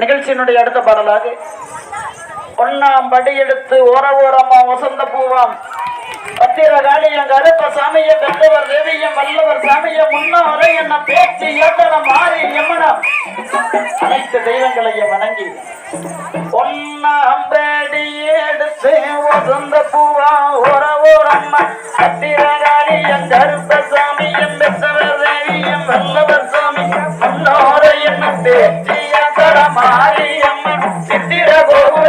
நிகழ்ச்சியினுடைய அடுத்த பாடலாக ஒன்னாம் படி எடுத்து ஓர ஓரமா வசந்த பூவாம். பத்திர காளியம் கருப்ப சாமிய பெற்றவர் தேவியம் வல்லவர் சாமிய முன்னோரை என்ன பேச்சு ஏட்டனம் மாறி எம்மனம். அனைத்து தெய்வங்களையும் வணங்கி ஒன்னாம் படி எடுத்து வசந்த பூவா ஓர ஓரம்மா பத்திர காளியம் கருப்ப சாமியம் பெற்ற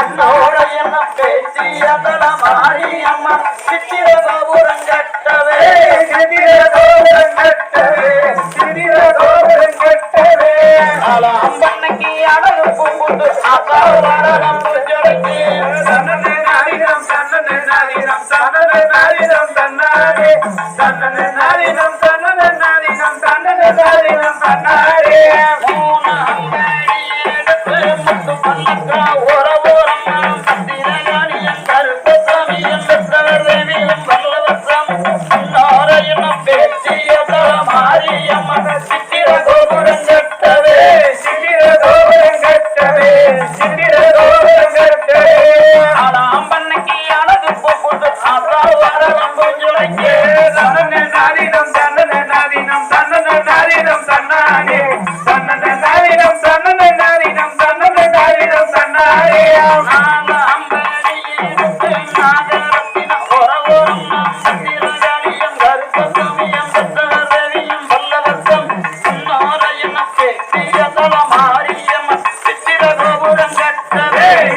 அண்ணோட என்ன பேசி அதன மாறி அம்மா சித்திர கோபுரம் கட்டவே சித்திர கோபுரம் கட்டவே சித்திர கோபுரம் கட்டவே அம்பன்னைக்கு அழகு பூண்டு அப்பா சன்னதே நாரினம் சன்னதே நாரினம் சன்னதே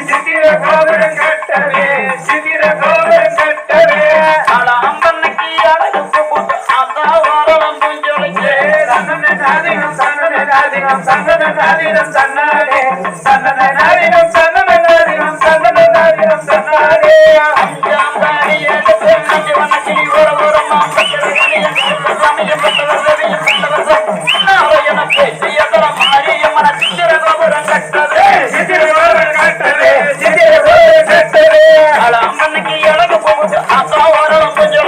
சித்திர கோபுரம் கட்டவே. சித்திர அழகு போகுது அசா வரலாம் கொஞ்சம்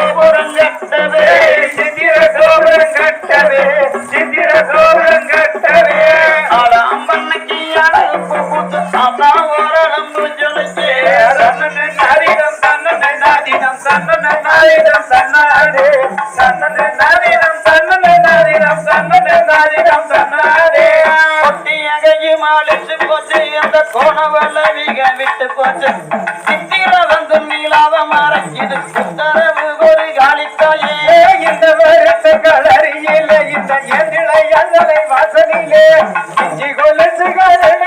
விட்டு போச்சு சித்திர வந்து நீளாத மாற இது சுத்தரவு ஒரு காலித்தாயே இந்த வருஷ கலரியிலே இந்த எதிரை அல்லதை வாசனிலே சிச்சி கொலுசுகள்